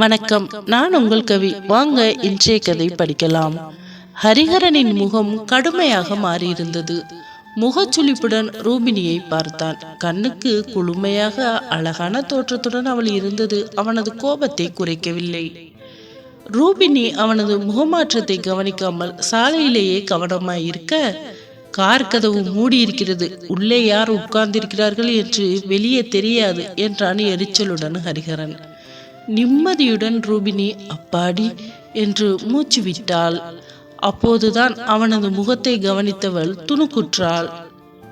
வணக்கம். நான் உங்கள் கவி. வாங்க இன்றைய கதை படிக்கலாம். ஹரிஹரனின் முகம் கடுமையாக மாறியிருந்தது. முகச்சுளிப்புடன் ரூபினியை பார்த்தான். கண்ணுக்கு குளுமையாக அழகான தோற்றத்துடன் அவள் இருந்தது. அவனது கோபத்தை குறைக்கவில்லை. ரூபினி அவனது முகமாற்றத்தை கவனிக்காமல் சாலையிலேயே கவனமாயிருக்க கார் கதவு மூடி இருக்கிறது உள்ளே யார் உட்கார்ந்திருக்கிறார்கள் என்று வெளியே தெரியாது என்றான் எரிச்சலுடன் ஹரிஹரன். நிம்மதியுடன் ரூபினி அப்பாடி என்று மூச்சு விட்டாள். அப்போதுதான் அவனது முகத்தை கவனித்தவள் துணுக்குற்றாள்.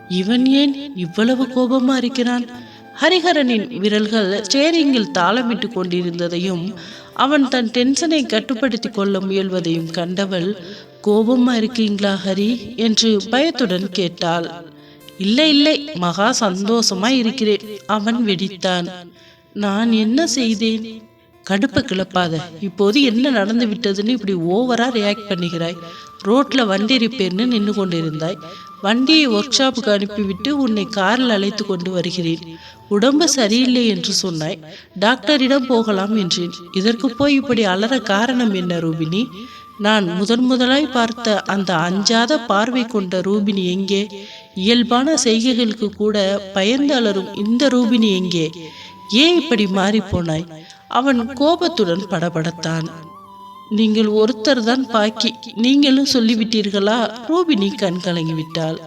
இவன் ஏன் இவ்வளவு கோபமா இருக்கிறான்? ஹரிஹரனின் விரல்கள் ஸ்டேரிங்கில் தாளமிட்டு கொண்டிருந்ததையும் அவன் தன் டென்ஷனை கட்டுப்படுத்தி கொள்ள முயல்வதையும் கண்டவள் கோபமா இருக்கீங்களா ஹரி? என்று பயத்துடன் கேட்டாள். இல்லை இல்லை மகா சந்தோஷமா இருக்கிறேன் அவன் வெடித்தான். நான் என்ன செய்தேன்? கடுப்பை கிளப்பாத இப்போது என்ன நடந்து விட்டதுன்னு இப்படி ஓவரா ரியாக்ட் பண்ணுகிறாய். ரோட்ல வண்டி ரிப்பேர்னு நின்று கொண்டிருந்தாய். வண்டியை ஒர்க் ஷாப்புக்கு அனுப்பிவிட்டு உன்னை காரில் அழைத்து கொண்டு வருகிறேன். உடம்பு சரியில்லை என்று சொன்னாய். டாக்டரிடம் போகலாம் என்றேன். இதற்கு போய் இப்படி அலற காரணம் என்ன ரூபினி? நான் முதன் முதலாய் பார்த்த அந்த அஞ்சாத பார்வை கொண்ட ரூபினி எங்கே? இயல்பான செய்கைகளுக்கு கூட பயந்து அலரும் இந்த ரூபினி எங்கே? ஏன் இப்படி மாறி போனாய்? அவன் கோபத்துடன் படபடத்தான். நீங்கள் ஒருத்தர் தான் பாக்கி நீங்களும் சொல்லிவிட்டீர்களா? ரூபினி கண் கலங்கிவிட்டாள்.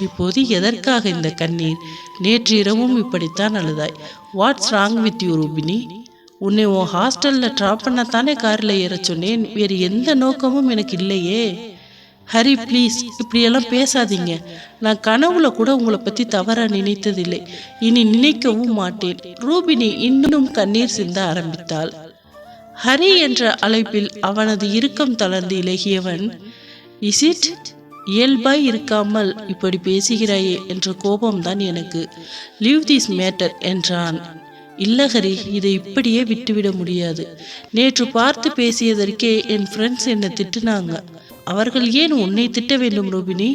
இப்போது எதற்காக இந்த கண்ணீர்? நேற்று இரவும் இப்படித்தான் அழுதாய். What's wrong with you Rubini? உன்னை உன் ஹாஸ்டலில் ட்ராப் பண்ணத்தானே காரில் ஏற சொன்னேன். வேறு எந்த நோக்கமும் எனக்கு இல்லையே. ஹரி ப்ளீஸ் இப்படியெல்லாம் பேசாதீங்க. நான் கனவுல கூட உங்களை பற்றி தவறாக நினைத்ததில்லை. இனி நினைக்கவும் மாட்டேன். ரூபினி இன்னும் கண்ணீர் சிந்த ஆரம்பித்தாள். ஹரி என்ற அழைப்பில் அவனது இறுக்கம் தளர்ந்து இலகியவன் இஸ் இட் இயல்பாய் இருக்காமல் இப்படி பேசுகிறாயே என்ற கோபம்தான் எனக்கு. லீவ் திஸ் மேட்டர் என்றான். இல்லகரி இதை இப்படியே விட்டுவிட முடியாது. நேற்று பார்த்து பேசியதற்கே என் ஃப்ரெண்ட்ஸ் என்னை திட்டுனாங்க. அவர்கள் ஏன் உன்னை திட்ட வேண்டும் ரூபினி?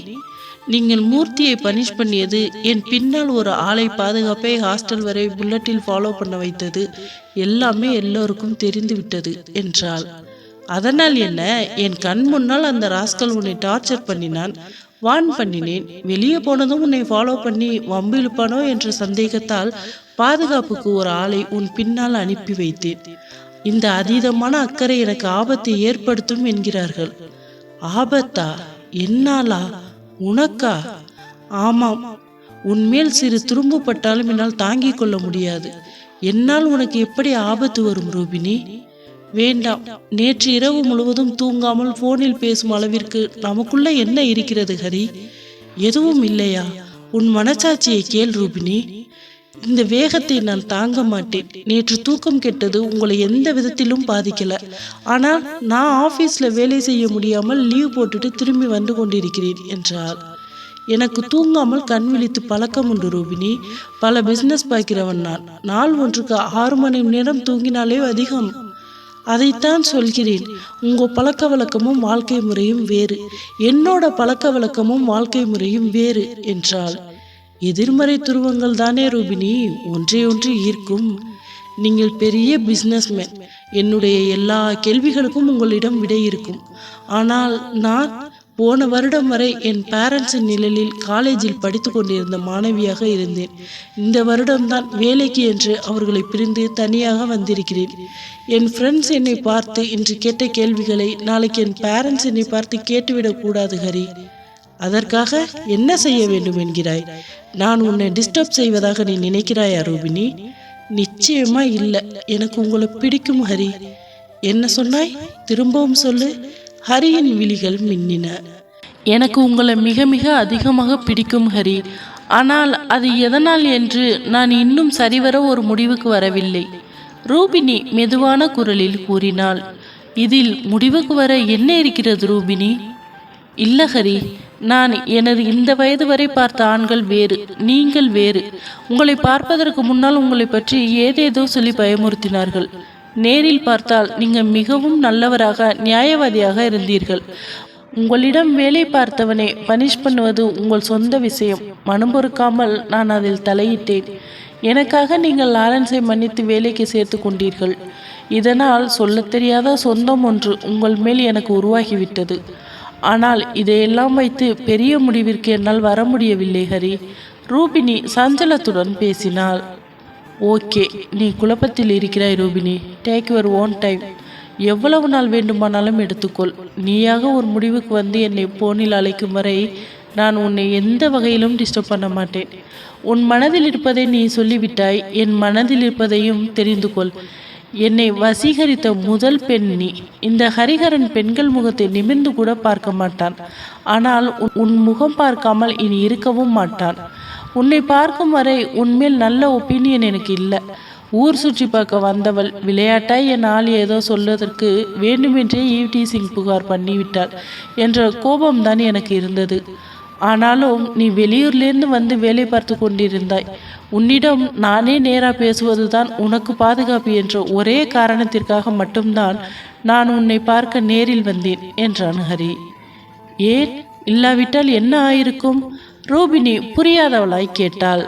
நீங்கள் மூர்த்தியை பனிஷ் பண்ணியது என் பின்னால் ஒரு ஆளை பாதுகாப்பை ஹாஸ்டல் வரை புல்லட்டில் ஃபாலோ பண்ண வைத்தது. எல்லாமே எல்லோருக்கும் தெரிந்து விட்டது என்றாள். அதனால் என்ன? என் கண் முன்னால் அந்த ராஸ்கல் உன்னை டார்ச்சர் பண்ணினான். வான் பண்ணினேன். வெளியே போனதும் உன்னை ஃபாலோ பண்ணி வம்பிழுப்பானோ என்ற சந்தேகத்தால் பாதுகாப்புக்கு ஒரு ஆளை உன் பின்னால் அனுப்பி வைத்தேன். இந்த அதீதமான அக்கறை எனக்கு ஆபத்தை ஏற்படுத்தும் என்கிறார்கள். ஆபத்தா? என்னாலா? உனக்கா? ஆமாம். உன்மேல் சிறு துரும்பு பட்டாலும் என்னால் தாங்கிக் கொள்ள முடியாது. என்னால் உனக்கு எப்படி ஆபத்து வரும் ரூபினி? வேண்டாம். நேற்று இரவு முழுவதும் தூங்காமல் போனில் பேசும் அளவிற்கு நமக்குள்ள என்ன இருக்கிறது ஹரி? எதுவும் இல்லையா? உன் மனச்சாட்சியை கேள் ரூபினி. இந்த வேகத்தை நான் தாங்க மாட்டேன். நேற்று தூக்கம் கெட்டது உங்களை எந்த விதத்திலும் பாதிக்கல. ஆனால் நான் ஆபீஸ்ல வேலை செய்ய முடியாமல் லீவ் போட்டுட்டு திரும்பி வந்து கொண்டிருக்கிறேன் என்றார். எனக்கு தூங்காமல் கண் விழித்து பழக்கம் உண்டு ரூபினி. பல பிசினஸ் பார்க்கிறவன் நான். நாள் ஒன்றுக்கு ஆறு மணி நேரம் தூங்கினாலே அதிகம். அதைத்தான் சொல்கிறேன். உங்கள் பழக்க வழக்கமும் வாழ்க்கை முறையும் வேறு. என்னோட பழக்க வழக்கமும் வாழ்க்கை முறையும் வேறு என்றாள். எதிர்மறை துருவங்கள் தானே ரூபினி? ஒன்றே ஒன்று ஈர்க்கும். நீங்கள் பெரிய பிஸ்னஸ்மேன் என்னுடைய எல்லா கேள்விகளுக்கும் உங்களிடம் விடை இருக்கும். ஆனால் நான் போன வருடம் வரை என் பேரண்ட்ஸின் நிழலில் காலேஜில் படித்து கொண்டிருந்த மாணவியாக இருந்தேன். இந்த வருடம்தான் வேலைக்கு என்று அவர்களை பிரிந்து தனியாக வந்திருக்கிறேன். என் ஃப்ரெண்ட்ஸ் என்னை பார்த்து இன்று கேட்ட கேள்விகளை நாளைக்கு என் பேரண்ட்ஸ் என்னை பார்த்து கேட்டுவிடக் கூடாது ஹரி. அதற்காக என்ன செய்ய வேண்டும் என்கிறாய்? நான் உன்னை டிஸ்டர்ப் செய்வதாக நீ நினைக்கிறாயா ரூபினி நிச்சயமா இல்லை. எனக்கு உங்களை பிடிக்கும் ஹரி. என்ன சொன்னாய்? திரும்பவும் சொல்லு. ஹரியின் விழிகள் மின்னின. எனக்கு உங்களை மிக மிக அதிகமாக பிடிக்கும் ஹரி. ஆனால் அது எதனால் என்று நான் இன்னும் சரிவர ஒரு முடிவுக்கு வரவில்லை. ரூபினி மெதுவான குரலில் கூறினாள். இதில் முடிவுக்கு வர என்ன இருக்கிறது ரூபினி? இல்ல ஹரி. நான் எனது இந்த வயது வரை பார்த்த ஆண்கள் வேறு நீங்கள் வேறு. உங்களை பார்ப்பதற்கு முன்னால் உங்களை பற்றி ஏதேதோ சொல்லி பயமுறுத்தினார்கள். நேரில் பார்த்தால் நீங்கள் மிகவும் நல்லவராக நியாயவாதியாக இருந்தீர்கள். உங்களிடம் வேலை பார்த்தவனை பனிஷ் பண்ணுவது உங்கள் சொந்த விஷயம். மனம் பொறுக்காமல் நான் அதில் தலையிட்டேன். எனக்காக நீங்கள் லாரன்ஸை மன்னித்து வேலைக்கு சேர்த்து கொண்டீர்கள். இதனால் சொல்லத் தெரியாத சொந்தம் ஒன்று உங்கள் மேல் எனக்கு உருவாகிவிட்டது. ஆனால் இதையெல்லாம் வைத்து பெரிய முடிவிற்கு என்னால் வர முடியவில்லை ஹரி. ரூபினி சஞ்சலத்துடன் பேசினாள். ஓகே நீ குழப்பத்தில் இருக்கிறாய் Rubini. Take your own time எவ்வளவு நாள் வேண்டுமானாலும் எடுத்துக்கொள். நீயாக ஒரு முடிவுக்கு வந்து என்னை போனில் அழைக்கும் வரை நான் உன்னை எந்த வகையிலும் டிஸ்டர்ப் பண்ண மாட்டேன். உன் மனதில் இருப்பதை நீ சொல்லிவிட்டாய். என் மனதில் இருப்பதையும் தெரிந்து கொள் என்னை வசீகரித்த முதல் பெண் நீ. இந்த ஹரிஹரன் பெண்கள் முகத்தை நிமிர்ந்து கூட பார்க்க மாட்டான். ஆனால் உன்- முகம் பார்க்காமல் இனி இருக்கவும் மாட்டான். உன்னை பார்க்கும் வரை உன்மேல் நல்ல ஒப்பீனியன் எனக்கு இல்லை. ஊர் சுற்றி பார்க்க வந்தவள் விளையாட்டாய் என் ஆள் ஏதோ சொல்வதற்கு வேண்டுமென்றே ஈவ்டி சிங் புகார் பண்ணிவிட்டாள் என்ற கோபம்தான் எனக்கு இருந்தது. ஆனாலும் நீ வெளியூர்லேருந்து வந்து வேலை பார்த்து கொண்டிருந்தாய். உன்னிடம் நானே நேராக பேசுவதுதான் உனக்கு பாதுகாப்பு என்ற ஒரே காரணத்திற்காக மட்டும்தான் நான் உன்னை பார்க்க நேரில் வந்தேன் என்றான் ஹரி. ஏன்? இல்லாவிட்டால் என்ன ஆயிருக்கும்? ரூபினி புரியாதவளாய் கேட்டாள்.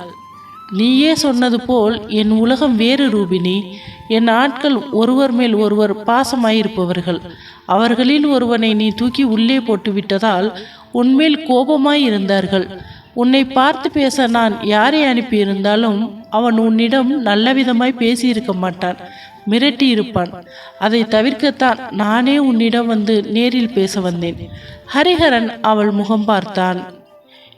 நீயே சொன்னது போல் என் உலகம் வேறு ரூபினி. என் ஆட்கள் ஒருவர் மேல் ஒருவர் பாசமாயிருப்பவர்கள். அவர்களில் ஒருவனை நீ தூக்கி உள்ளே போட்டு விட்டதால் உன்மேல் கோபமாய் இருந்தார்கள் உன்னை பார்த்து பேச நான் யாரை அனுப்பியிருந்தாலும் அவன் உன்னிடம் நல்ல விதமாய் பேசியிருக்க மாட்டான் மிரட்டி இருப்பான் அதை தவிர்க்கத்தான் நானே உன்னிடம் வந்து நேரில் பேச வந்தேன். ஹரிஹரன் அவள் முகம் பார்த்தான்.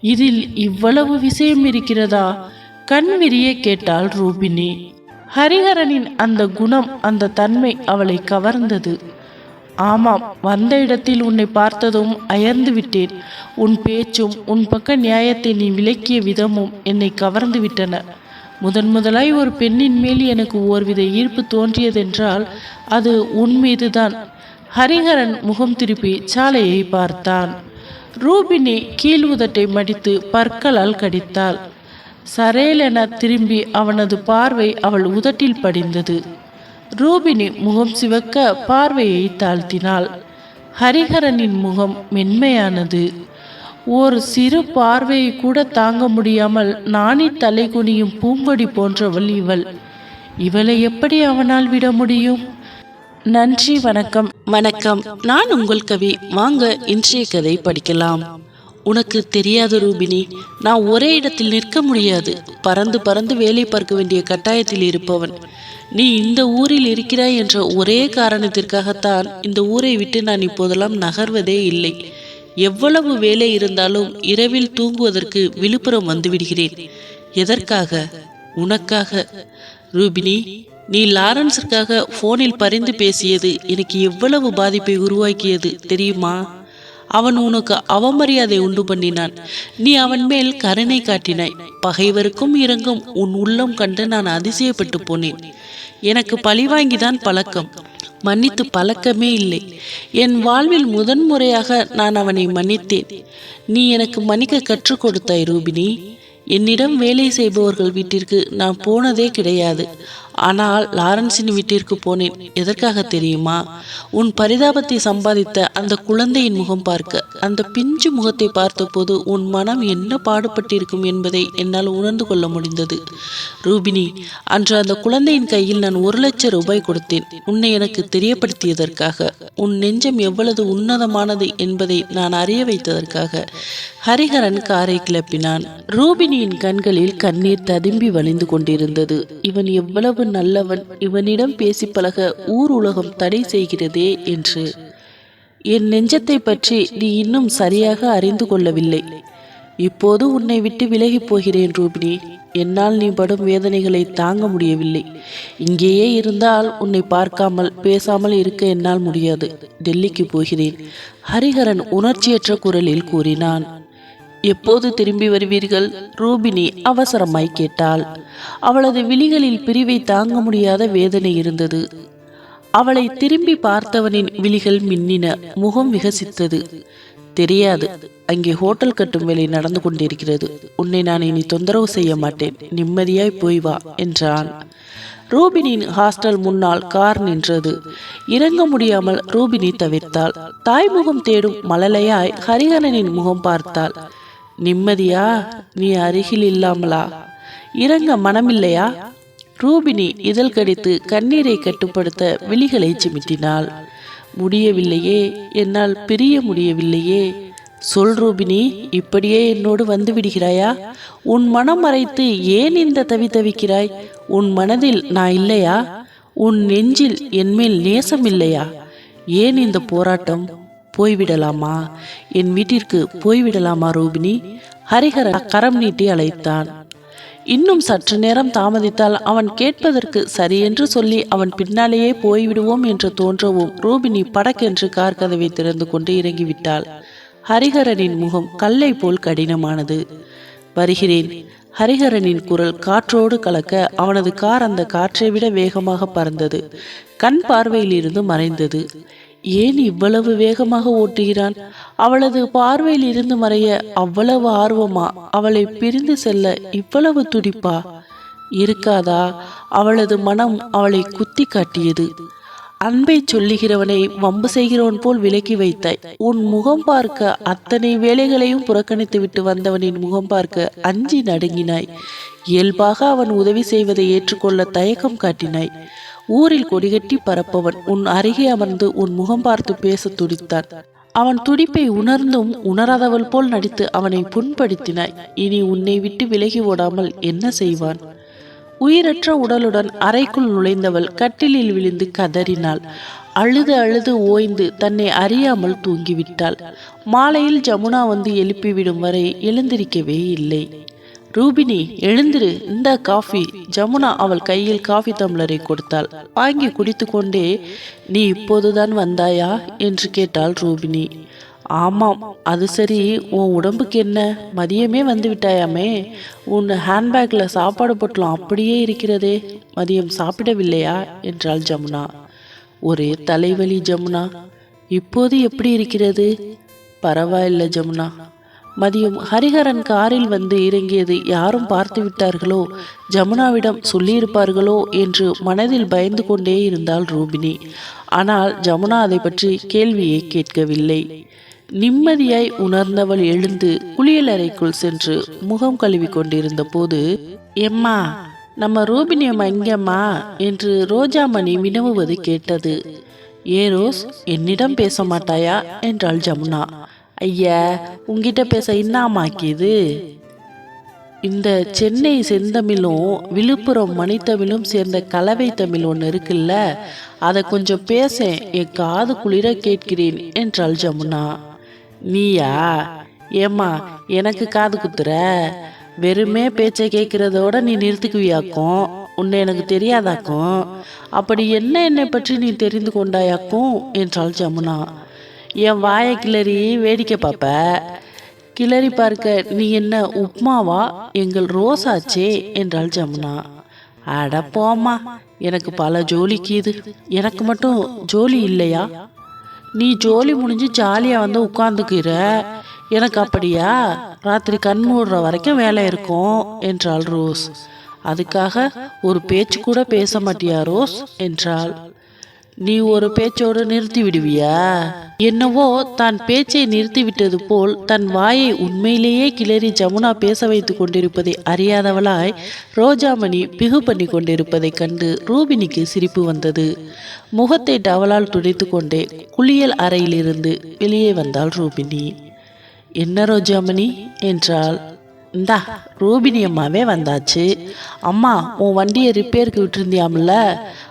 இதில் இவ்வளவு விஷயம் இருக்கிறதா? கண்விரிய கேட்டாள் ரூபினி. ஹரிஹரனின் அந்த குணம் அந்த தன்மை அவளை கவர்ந்தது. ஆமாம் வந்த இடத்தில் உன்னை பார்த்ததும் அயர்ந்து விட்டேன். உன் பேச்சும் உன் பக்க நியாயத்தை நீ விளக்கிய விதமும் என்னை கவர்ந்து விட்டன. முதன் முதலாய் ஒரு பெண்ணின் மேல் எனக்கு ஓர்வித ஈர்ப்பு தோன்றியதென்றால் அது உன் மீதுதான். ஹரிஹரன் முகம் திருப்பி சாலையை பார்த்தான். ரூபினி கீழ் உதட்டை மடித்து பற்களால் கடித்தாள். சரேலென திரும்பி அவனது பார்வை அவள் உதட்டில் படிந்தது. ரூபினி முகம் சிவக்க பார்வையை தாழ்த்தினாள். ஹரிஹரனின் முகம் மென்மையானது. ஒரு சிறு பார்வையை கூட தாங்க முடியாமல் நாணி தலை குனியும் பூங்கொடி போன்றவள் இவள். இவளை எப்படி அவனால் விட முடியும்? நன்றி வணக்கம். வணக்கம். நான் உங்கள் கவி. வாங்க இன்றைய கதை படிக்கலாம். உனக்கு தெரியாத ரூபினி நான் ஒரே இடத்தில் நிற்க முடியாது. பறந்து பறந்து வேலை பார்க்க வேண்டிய கட்டாயத்தில் இருப்பவன். நீ இந்த ஊரில் இருக்கிறாய் என்ற ஒரே காரணத்திற்காகத்தான் இந்த ஊரை விட்டு நான் இப்போதெல்லாம் நகர்வதே இல்லை. எவ்வளவு வேலை இருந்தாலும் இரவில் தூங்குவதற்கு விழுப்புரம் வந்துவிடுகிறேன். எதற்காக? உனக்காக. ரூபினி நீ லாரன்ஸிற்காக ஃபோனில் பரிந்து பேசியது எனக்கு எவ்வளவு பாதிப்பை உருவாக்கியது தெரியுமா? அவன் உனக்கு அவமரியாதை உண்டு பண்ணினான். நீ அவன் மேல் கருணை காட்டினாய். பகைவருக்கும் இறங்கும் உன் உள்ளம் கண்டு நான் அதிசயப்பட்டு போனேன். எனக்கு பழிவாங்கிதான் பழக்கம். மன்னித்து பழக்கமே இல்லை. என் வாழ்வில் முதன்முறையாக நான் அவனை மன்னித்தேன். நீ எனக்கு மன்னிக்க கற்றுக் கொடுத்தாய் ரூபினி. என்னிடம் வேலை செய்பவர்கள் வீட்டிற்கு நான் போனதே கிடையாது. ஆனால் லாரன்ஸின் வீட்டிற்கு போனேன். எதற்காக தெரியுமா? உன் பரிதாபத்தை சம்பாதித்த அந்த குழந்தையின் முகம் பார்க்க. அந்த பிஞ்சு முகத்தை பார்த்தபோது உன் மனம் என்ன பாடுபட்டிருக்கும் என்பதை என்னால் உணர்ந்து கொள்ள முடிந்தது. ரூபினி அன்று அந்த குழந்தையின் கையில் நான் ஒரு லட்சம் ரூபாய் கொடுத்தேன். உன்னை எனக்கு தெரியப்படுத்தியதற்காக. உன் நெஞ்சம் எவ்வளவு உன்னதமானது என்பதை நான் அறிய வைத்ததற்காக. ஹரிஹரன் காரை கிளப்பினான். ரூபினி ரூபினியின் கண்களில் கண்ணீர் ததும்பி வழிந்து கொண்டிருந்தது. இவன் எவ்வளவு நல்லவன் இவனிடம் பேசி பழக ஊர் உலகம் தடை செய்கிறதே என்று. என் நெஞ்சத்தை பற்றி நீ இன்னும் சரியாக அறிந்து கொள்ளவில்லை. இப்போது உன்னை விட்டு விலகிப் போகிறேன் ரூபினி. என்னால் நீ படும் வேதனைகளை தாங்க முடியவில்லை. இங்கேயே இருந்தால் உன்னை பார்க்காமல் பேசாமல் இருக்க என்னால் முடியாது. டெல்லிக்கு போகிறேன். ஹரிஹரன் உணர்ச்சியற்ற குரலில் கூறினான். எப்போது திரும்பி வருவீர்கள்? ரூபினி அவசரமாய் கேட்டாள். அவளது விழிகளில் பிரிவை தாங்க முடியாத வேதனை இருந்தது. அவளை திரும்பி பார்த்தவனின் விழிகள் மின்னின முகம் விகசித்தது. தெரியாது அங்கே ஹோட்டல் கட்டும் வேலை நடந்து கொண்டிருக்கிறது. உன்னை நான் இனி தொந்தரவு செய்ய மாட்டேன். நிம்மதியாய் போய் வா என்றான். ரூபினியின் ஹாஸ்டல் முன்னால் கார் நின்றது. இறங்க முடியாமல் ரூபினி தவிர்த்தாள். தாய்முகம் தேடும் மலலையாய் ஹரிஹரனின் முகம் பார்த்தாள். நிம்மதியா? நீ அருகில் இல்லாமலா? இறங்க மனமில்லையா? ரூபினி இதழ் கடித்து கண்ணீரை கட்டுப்படுத்த விழிகளை சிமிட்டினாள். முடியவில்லையே என்னால் பிரிய முடியவில்லையே. சொல் ரூபினி இப்படியே என்னோடு வந்து விடுகிறாயா? உன் மனம் மறைத்து ஏன் இந்த தவி தவிக்கிறாய்? உன் மனதில் நான் இல்லையா? உன் நெஞ்சில் என்மேல் நேசம் இல்லையா ஏன் இந்த போராட்டம்? போய்விடலாமா? என் வீட்டிற்கு போய்விடலாமா ரூபினி? ஹரிஹரன் கரம் நீட்டி அழைத்தான். இன்னும் சற்று நேரம் தாமதித்தால் அவன் கேட்பதற்கு சரியென்று சொல்லி அவன் பின்னாலேயே போய்விடுவோம் என்று தோன்றவும் ரூபினி படக்கென்று கார் கதவை திறந்து கொண்டு இறங்கிவிட்டாள். ஹரிஹரனின் முகம் கல்லை போல் கடினமானது. வருகிறேன். ஹரிஹரனின் குரல் காற்றோடு கலக்க அவனது கார் அந்த காற்றை விட வேகமாக பறந்தது. கண் பார்வையில் இருந்து மறைந்தது. ஏன் இவ்வளவு வேகமாக ஓட்டுகிறான். அவளது பார்வையில் இருந்து மறைய அவ்வளவு ஆர்வமா அவளை பிரிந்து செல்ல இவ்வளவு துடிப்பா? இருக்காதா? அவளது மனம் அவளை குத்தி காட்டியது. அன்பை சொல்லுகிறவனை வம்பு செய்கிறவன் போல் விலக்கி வைத்தாய் உன் முகம் பார்க்க அத்தனை வேலைகளையும் புறக்கணித்து விட்டு வந்தவனின் முகம் பார்க்க அஞ்சி நடுங்கினாய். இயல்பாக அவன் உதவி செய்வதை ஏற்றுக்கொள்ள தயக்கம் காட்டினாய். ஊரில் கொடிகட்டி பரப்பவன் உன் அருகே அமர்ந்து உன் முகம் பார்த்து பேச துடித்தான். அவன் துடிப்பை உணர்ந்தும் உணராதவள் போல் நடித்து அவனை புண்படுத்தினாய். இனி உன்னை விட்டு விலகி ஓடாமல் என்ன செய்வான்? உயிரற்ற உடலுடன் அறைக்குள் நுழைந்தவள் கட்டிலில் விழுந்து கதறினாள். அழுது அழுது ஓய்ந்து தன்னை அறியாமல் தூங்கிவிட்டாள். மாலையில் ஜமுனா வந்து எழுப்பிவிடும் வரை எழுந்திருக்கவே இல்லை. ரூபினி எழுந்திரு இந்த காஃபி. ஜமுனா அவள் கையில் காஃபி தம்ளரை கொடுத்தாள். வாங்கி குடித்து கொண்டே நீ இப்போதுதான் வந்தாயா? என்று கேட்டாள் ரூபினி. ஆமாம் அது சரி. உன் உடம்புக்கு என்ன? மதியமே வந்து விட்டாயாமே. உன் ஹேண்ட்பேக்கில் சாப்பாடு பொட்டலம் அப்படியே இருக்கிறதே. மதியம் சாப்பிடவில்லையா? என்றாள் ஜமுனா. ஒரே தலைவலி ஜமுனா. இப்போது எப்படி இருக்கிறது? பரவாயில்ல ஜமுனா. மதியம் ஹரிஹரன் காரில் வந்து இறங்கியது யாரும் பார்த்து விட்டார்களோ? ஜமுனாவிடம் சொல்லியிருப்பார்களோ? என்று மனதில் பயந்து கொண்டே இருந்தாள் ரூபினி. ஆனால் ஜமுனா அதை பற்றி கேள்வியை கேட்கவில்லை. நிம்மதியாய் உணர்ந்தவள் எழுந்து குளியலறைக்குள் சென்று முகம் கழுவி கொண்டிருந்த போது எம்மா நம்ம ரூபினி அம்மா எங்கம்மா என்று ரோஜாமணி வினவுவது கேட்டது. ஏ ரோஸ் என்னிடம் பேச மாட்டாயா? என்றாள் ஜமுனா. ஐயா உங்ககிட்ட பேச இன்னாமாக்கியது? இந்த சென்னை செந்தமிழும் விழுப்புரம் மணித்தமிழும் சேர்ந்த கலவை தமிழ் ஒன்று இருக்குல்ல அதை கொஞ்சம் பேச என் காது குளிர கேட்கிறேன் என்றாள் ஜமுனா. நீயா? ஏம்மா எனக்கு காது குத்துற? வெறுமே பேச்சை கேட்குறதோட நீ நிறுத்துக்குவியாக்கும். உன்னை எனக்கு தெரியாதாக்கும். அப்படி என்ன என்னை பற்றி நீ தெரிந்து கொண்டாயாக்கும்? என்றாள் ஜமுனா. என் வாயை கிளறி வேடிக்கை பார்ப்ப. கிளறி பார்க்க நீ என்ன உப்மாவா? எங்கள் ரோசாச்சே என்றாள் ஜமுனா. அட போம்மா எனக்கு பல ஜோலிக்குது எனக்கு மட்டும் ஜோலி இல்லையா? நீ ஜோலி முடிஞ்சு ஜாலியாக வந்து உட்காந்துக்கிற எனக்கு அப்படியா? ராத்திரி கண் மூடுற வரைக்கும் வேலை இருக்கும் என்றாள் ரோஸ். அதுக்காக ஒரு பேச்சு கூட பேச மாட்டியா ரோஸ்? என்றாள். நீ ஒரு பேச்சோடு நிறுத்தி விடுவியா என்னவோ தான் பேச்சை நிறுத்திவிட்டது போல் தன் வாயை உண்மையிலேயே கிளறி ஜமுனா பேச வைத்து கொண்டிருப்பதை அறியாதவளாய் ரோஜாமணி பிகு பண்ணி கொண்டிருப்பதைக் கண்டு ரூபினிக்கு சிரிப்பு வந்தது. முகத்தை டவலால் துடைத்து கொண்டே குளியல் அறையிலிருந்து வெளியே வந்தாள் ரூபினி. என்ன ரோஜாமணி? என்றாள். இந்தா ரூபினி அம்மாவே வந்தாச்சு. அம்மா உன் வண்டியை ரிப்பேருக்கு விட்டுருந்தியாம்ல?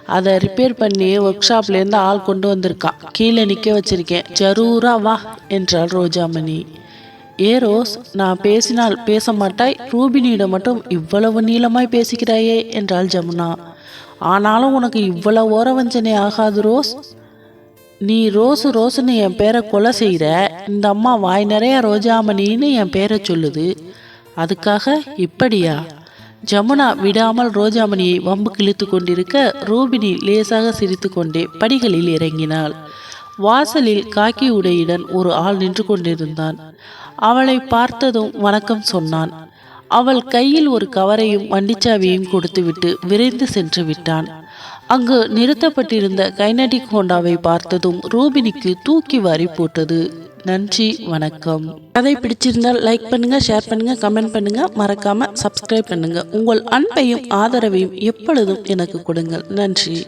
அதை ரிப்பேர் பண்ணி ஒர்க் ஷாப்லேருந்து ஆள் கொண்டு வந்திருக்கான் கீழே நிற்க வச்சிருக்கேன். ஜரூரா வா என்றாள் ரோஜாமணி. ஏ ரோஸ் நான் பேசினால் பேச மாட்டாய். ரூபினியிடம் மட்டும் இவ்வளவு நீளமாய் பேசுகிறாயே என்றாள் ஜமுனா. ஆனாலும் உனக்கு இவ்வளவு ஓரவஞ்சனை ஆகாது ரோஸ். நீ ரோஸு ரோஸுன்னு என் பேரை கொலை செய்கிற. இந்த அம்மா வாய் நிறைய ரோஜாமணின்னு என் பேரை சொல்லுது. அதுக்காக இப்படியா? ஜமுனா விடாமல் ரோஜாமணியை வம்பு கிழித்து கொண்டிருக்க ரூபினி லேசாக சிரித்து கொண்டே படிகளில் இறங்கினாள். வாசலில் காக்கி உடையுடன் ஒரு ஆள் நின்று கொண்டிருந்தான். அவளை பார்த்ததும் வணக்கம் சொன்னான். அவள் கையில் ஒரு கவரையும் வண்டிச்சாவியையும் கொடுத்துவிட்டு விரைந்து சென்று விட்டான். அங்கு நிறுத்தப்பட்டிருந்த கைனடிக் ஹோண்டாவை பார்த்ததும் ரூபினிக்கு தூக்கி வாரி போட்டது. நன்றி வணக்கம். கதை பிடிச்சிருந்தால் லைக் பண்ணுங்க ஷேர் பண்ணுங்க கமெண்ட் பண்ணுங்க. மறக்காம சப்ஸ்கிரைப் பண்ணுங்க. உங்கள் அன்பையும் ஆதரவையும் எப்பொழுதும் எனக்கு கொடுங்கள். நன்றி.